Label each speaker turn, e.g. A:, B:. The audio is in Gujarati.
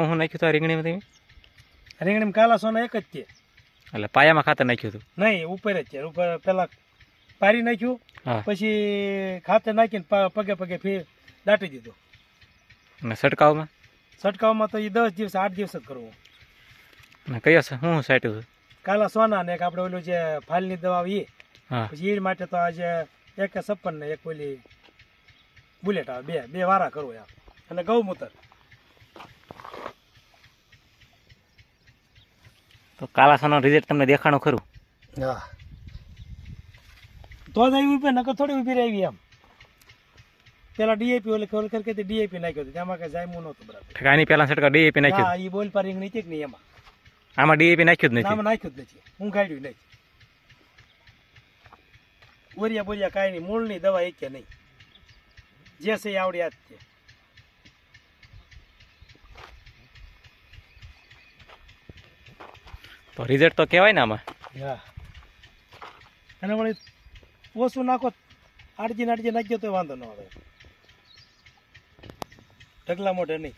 A: હું હું નાખ્યું હતું રીંગણીમાં તમે
B: રીંગણીમાં કાલા સોના એક જ છે.
A: એટલે પાયામાં ખાતર નાખ્યું હતું?
B: નહીં ઉપર જ છે. ઉપર પેલા પારી નાખ્યું પછી ખાતર નાખીને પગે પગે ફેર દાટી દીધું.
A: અને છંટકાવમાં?
B: છંટકાવમાં તો એ દસ દિવસ આઠ દિવસ જ કરવું.
A: અને કયો છે હું હું સાટ્યું હતું?
B: કાલા સોના ને એક આપણે ઓલું જે ફાલની દવા એ પછી એ માટે તો આજે એક છપ્પન ને એક ઓલી બુલેટ આવે બે બે વારા કરવું એમ. અને ગૌમૂત્ર.
A: તો કાલાસાનો રિઝલ્ટ તમને દેખાણો ખરું.
B: હા. તો જ આવી ઊભી નકર થોડી ઊભી રહી એમ. પેલા ડીએપી ઓલે ખોલ કર કે ડીએપી નાખ્યો હતો તેમાં કઈ જાયમું નહોતું બરાબર.
A: આની પહેલાં છંટકાવ ડીએપી નાખ્યો
B: હા એ બોલ પર રીંગ નીચે નહીં એમાં?
A: આમાં ડીએપી નાખ્યું જ નથી.
B: આમાં નાખ્યું જ નથી. હું કાઢ્યું નહીં. બોરિયા બોરિયા કાંઈ નહીં મૂળની દવા એક કે નહીં. જે છે એ આવડી યાદ છે
A: તો રિઝલ્ટ તો કહેવાય ને આમાં.
B: અને વળી ઓછું નાખો આડજી નાડજી નાખજો તો વાંધો ન આવે. ઢગલા મોઢે નહીં.